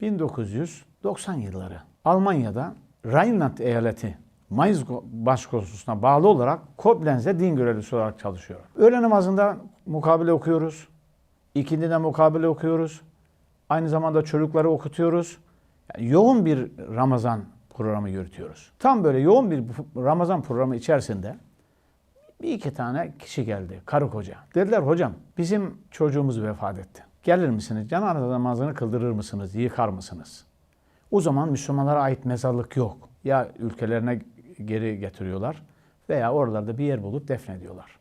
1990 yılları Almanya'da Rheinland eyaleti Mainz başkonsolosluğuna bağlı olarak Koblenz'de din görevlisi olarak çalışıyor. Öğle namazında mukabele okuyoruz. İkindide mukabele okuyoruz. Aynı zamanda çocukları okutuyoruz. Yani yoğun bir Ramazan programı yürütüyoruz. Tam böyle yoğun bir Ramazan programı içerisinde bir iki tane kişi geldi, karı koca. Dediler hocam bizim çocuğumuz vefat etti. Gelir misiniz? Cenaze namazını kıldırır mısınız? Yıkar mısınız? O zaman Müslümanlara ait mezarlık yok. Ya ülkelerine geri getiriyorlar veya oralarda bir yer bulup defnediyorlar.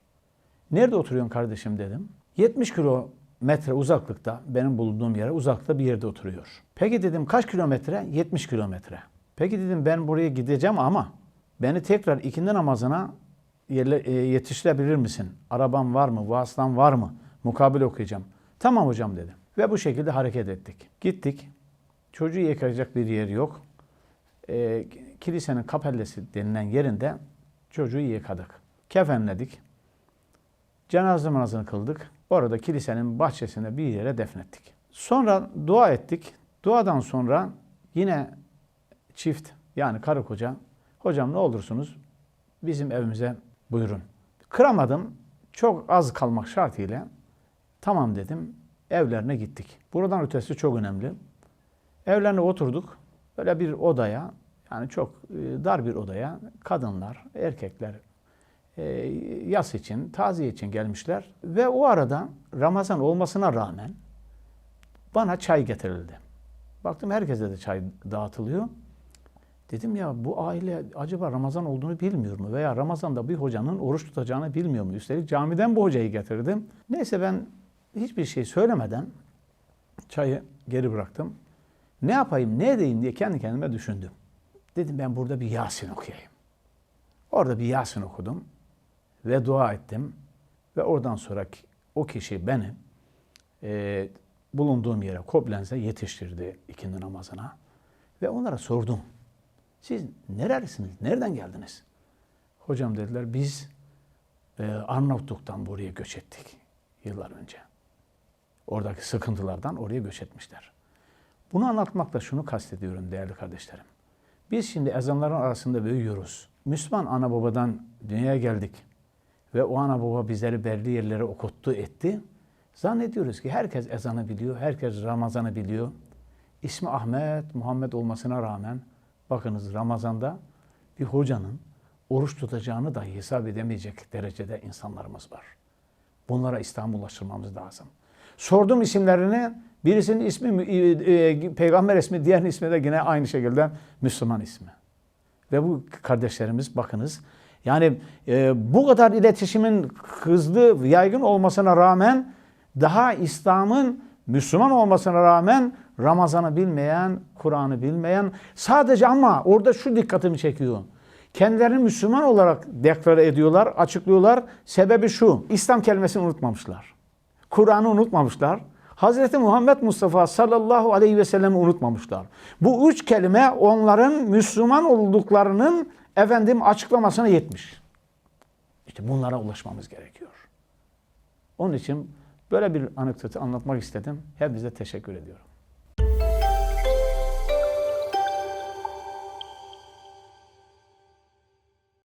Nerede oturuyorsun kardeşim dedim. 70 kilometre uzaklıkta benim bulunduğum yere uzakta bir yerde oturuyor. Peki dedim kaç kilometre? 70 kilometre. Peki dedim ben buraya gideceğim ama beni tekrar ikindi namazına e, yetiştirebilir misin? Arabam var mı? Vasıtan var mı? Mukabil okuyacağım. Tamam hocam dedim. Ve bu şekilde hareket ettik. Gittik. Çocuğu yıkayacak bir yer yok. E, kilisenin kapellesi denilen yerinde çocuğu yıkadık. Kefenledik. Cenaze namazını kıldık. Orada kilisenin bahçesinde bir yere defnettik. Sonra dua ettik. Duadan sonra yine çift yani karı koca hocam ne olursunuz bizim evimize buyurun. Kıramadım. Çok az kalmak şartıyla tamam dedim. Evlerine gittik. Buradan ötesi çok önemli. Evlerine oturduk. Böyle bir odaya yani çok e, dar bir odaya kadınlar, erkekler e, yas için, taziye için gelmişler. Ve o arada Ramazan olmasına rağmen bana çay getirildi. Baktım herkese de çay dağıtılıyor. Dedim ya bu aile acaba Ramazan olduğunu bilmiyor mu? Veya Ramazan'da bir hocanın oruç tutacağını bilmiyor mu? Üstelik camiden bu hocayı getirdim. Neyse ben hiçbir şey söylemeden çayı geri bıraktım. Ne yapayım, ne edeyim diye kendi kendime düşündüm. Dedim ben burada bir Yasin okuyayım. Orada bir Yasin okudum ve dua ettim. Ve oradan sonra o kişi beni e, bulunduğum yere Koblenz'e yetiştirdi ikindi namazına. Ve onlara sordum. Siz nerelisiniz? Nereden geldiniz? Hocam dediler biz e, Arnavutluk'tan buraya göç ettik yıllar önce. Oradaki sıkıntılardan oraya göç etmişler. Bunu anlatmakla şunu kastediyorum değerli kardeşlerim. Biz şimdi ezanların arasında büyüyoruz. Müslüman ana babadan dünyaya geldik. Ve o ana baba bizleri belli yerlere okuttu, etti. Zannediyoruz ki herkes ezanı biliyor, herkes Ramazan'ı biliyor. İsmi Ahmet, Muhammed olmasına rağmen bakınız Ramazan'da bir hocanın oruç tutacağını dahi hesap edemeyecek derecede insanlarımız var. Bunlara İslam'ı ulaştırmamız lazım. Sordum isimlerini. Birisinin ismi e, peygamber ismi, diğer ismi de yine aynı şekilde Müslüman ismi. Ve bu kardeşlerimiz bakınız yani e, bu kadar iletişimin hızlı, yaygın olmasına rağmen daha İslam'ın Müslüman olmasına rağmen Ramazan'ı bilmeyen, Kur'an'ı bilmeyen sadece ama orada şu dikkatimi çekiyor. Kendilerini Müslüman olarak deklare ediyorlar, açıklıyorlar. Sebebi şu, İslam kelimesini unutmamışlar. Kur'an'ı unutmamışlar. Hazreti Muhammed Mustafa sallallahu aleyhi ve sellem'i unutmamışlar. Bu üç kelime onların Müslüman olduklarının efendim açıklamasına yetmiş. İşte bunlara ulaşmamız gerekiyor. Onun için böyle bir anekdotu anlatmak istedim. Hepinize teşekkür ediyorum.